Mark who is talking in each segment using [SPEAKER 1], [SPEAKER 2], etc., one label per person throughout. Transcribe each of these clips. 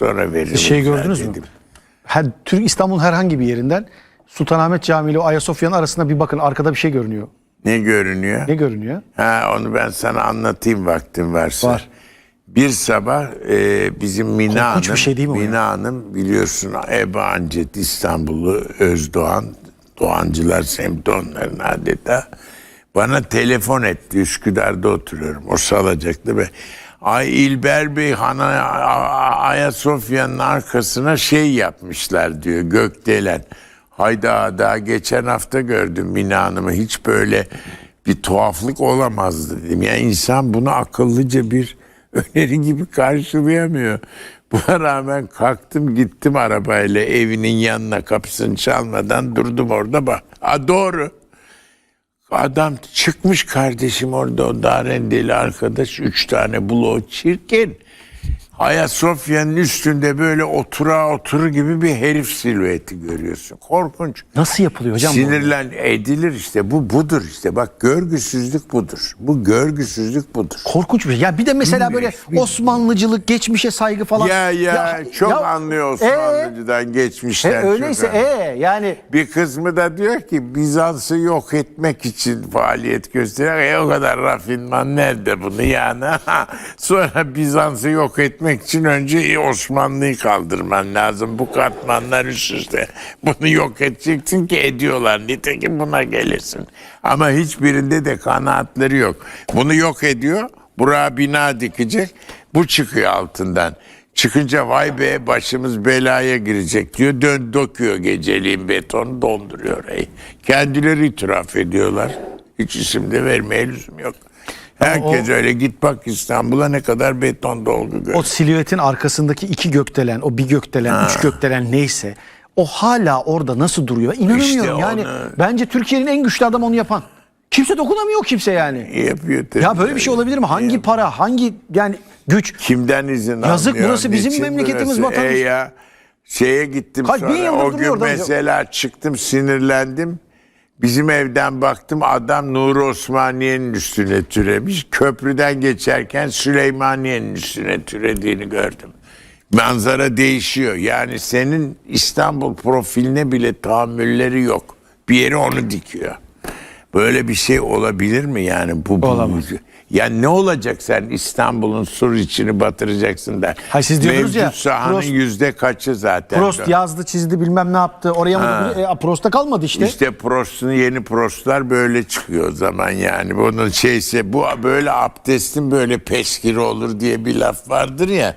[SPEAKER 1] sonra veririm.
[SPEAKER 2] Şey gördünüz mü? Her, Türk İstanbul'un herhangi bir yerinden Sultanahmet Camii ile Ayasofya'nın arasında bir bakın arkada bir şey görünüyor.
[SPEAKER 1] Ne görünüyor?
[SPEAKER 2] Ne görünüyor?
[SPEAKER 1] Ha onu ben sana anlatayım vaktin varsa.
[SPEAKER 2] Var.
[SPEAKER 1] Bir sabah e, bizim Mina
[SPEAKER 2] Korkunç bir
[SPEAKER 1] Hanım,
[SPEAKER 2] şey değil mi ya?
[SPEAKER 1] Mina Hanım biliyorsun Eba Ancet İstanbullu Özdoğan, Doğancılar semti onların adeta. Bana telefon etti Üsküdar'da oturuyorum. O salacaklı ve Ay İlber Bey Hana A- Ayasofya'nın arkasına şey yapmışlar diyor gökdelen. Hayda daha geçen hafta gördüm Mina Hanım'ı hiç böyle bir tuhaflık olamaz dedim. Ya insan bunu akıllıca bir öneri gibi karşılayamıyor. Buna rağmen kalktım gittim arabayla evinin yanına kapısını çalmadan durdum orada bak. Ha doğru. Adam çıkmış kardeşim orada o darendeli arkadaş. Üç tane bloğu çirkin. Ayasofya'nın üstünde böyle otura oturur gibi bir herif silüeti görüyorsun. Korkunç.
[SPEAKER 2] Nasıl yapılıyor hocam?
[SPEAKER 1] Sinirlen edilir işte bu budur işte bak görgüsüzlük budur. Bu görgüsüzlük budur.
[SPEAKER 2] Korkunç bir şey. Ya bir de mesela böyle Osmanlıcılık, geçmişe saygı falan.
[SPEAKER 1] Ya ya, çok
[SPEAKER 2] ya,
[SPEAKER 1] anlıyor
[SPEAKER 2] e,
[SPEAKER 1] Osmanlıcıdan
[SPEAKER 2] E,
[SPEAKER 1] geçmişten.
[SPEAKER 2] öyleyse
[SPEAKER 1] çok
[SPEAKER 2] e yani
[SPEAKER 1] Bir kısmı da diyor ki Bizans'ı yok etmek için faaliyet gösteriyor. E o kadar rafinman nerede bunu yani? Sonra Bizans'ı yok etmek için önce Osmanlı'yı kaldırman lazım. Bu katmanlar üst üste. Bunu yok edeceksin ki ediyorlar. Nitekim buna gelirsin. Ama hiçbirinde de kanaatleri yok. Bunu yok ediyor. Buraya bina dikecek. Bu çıkıyor altından. Çıkınca vay be başımız belaya girecek diyor. Dön döküyor geceliğin betonu donduruyor orayı. Kendileri itiraf ediyorlar. Hiç isim de vermeye lüzum yok. Herkes öyle git bak İstanbul'a ne kadar beton dolgu gör.
[SPEAKER 2] o silüetin arkasındaki iki gökdelen, o bir gökdelen, üç gökdelen neyse o hala orada nasıl duruyor? İnanamıyorum
[SPEAKER 1] İşte
[SPEAKER 2] yani.
[SPEAKER 1] onu-
[SPEAKER 2] Bence Türkiye'nin en güçlü adamı onu yapan. Kimse dokunamıyor kimse yani.
[SPEAKER 1] yapıyor tabii.
[SPEAKER 2] Ya böyle bir şey olabilir mi? Hangi para, hangi yani güç?
[SPEAKER 1] Kimden izin
[SPEAKER 2] Yazık,
[SPEAKER 1] almıyor?
[SPEAKER 2] burası bizim
[SPEAKER 1] niçin
[SPEAKER 2] memleketimiz, vatanımız.
[SPEAKER 1] E ya şeye gittim
[SPEAKER 2] Kaç
[SPEAKER 1] sonra o gün
[SPEAKER 2] orada
[SPEAKER 1] mesela çıktım sinirlendim. Bizim evden baktım adam Nuri Osmaniye'nin üstüne türemiş. Köprüden geçerken Süleymaniye'nin üstüne türediğini gördüm. Manzara değişiyor. Yani senin İstanbul profiline bile tahammülleri yok. Bir yere onu dikiyor. Böyle bir şey olabilir mi yani? Bu, bu
[SPEAKER 2] Olamaz.
[SPEAKER 1] Ya ne olacak sen İstanbul'un sur içini batıracaksın da.
[SPEAKER 2] Hayır, siz diyordunuz
[SPEAKER 1] Mevcut
[SPEAKER 2] ya,
[SPEAKER 1] sahanın
[SPEAKER 2] Prost-
[SPEAKER 1] yüzde kaçı zaten.
[SPEAKER 2] Prost yazdı, çizdi, bilmem ne yaptı. Oraya mı? E, Prost'ta kalmadı işte.
[SPEAKER 1] İşte Prost'un yeni Prost'lar böyle çıkıyor o zaman yani. Bunun şeyse bu böyle abdestin böyle peşkiri olur diye bir laf vardır ya.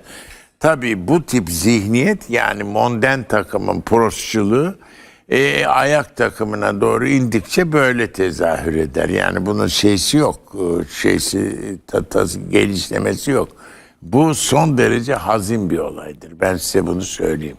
[SPEAKER 1] Tabii bu tip zihniyet yani monden takımın Prostçuluğu e, ayak takımına doğru indikçe böyle tezahür eder. Yani bunun şeysi yok. e, Şeysi tatası gelişlemesi yok. Bu son derece hazin bir olaydır. Ben size bunu söyleyeyim.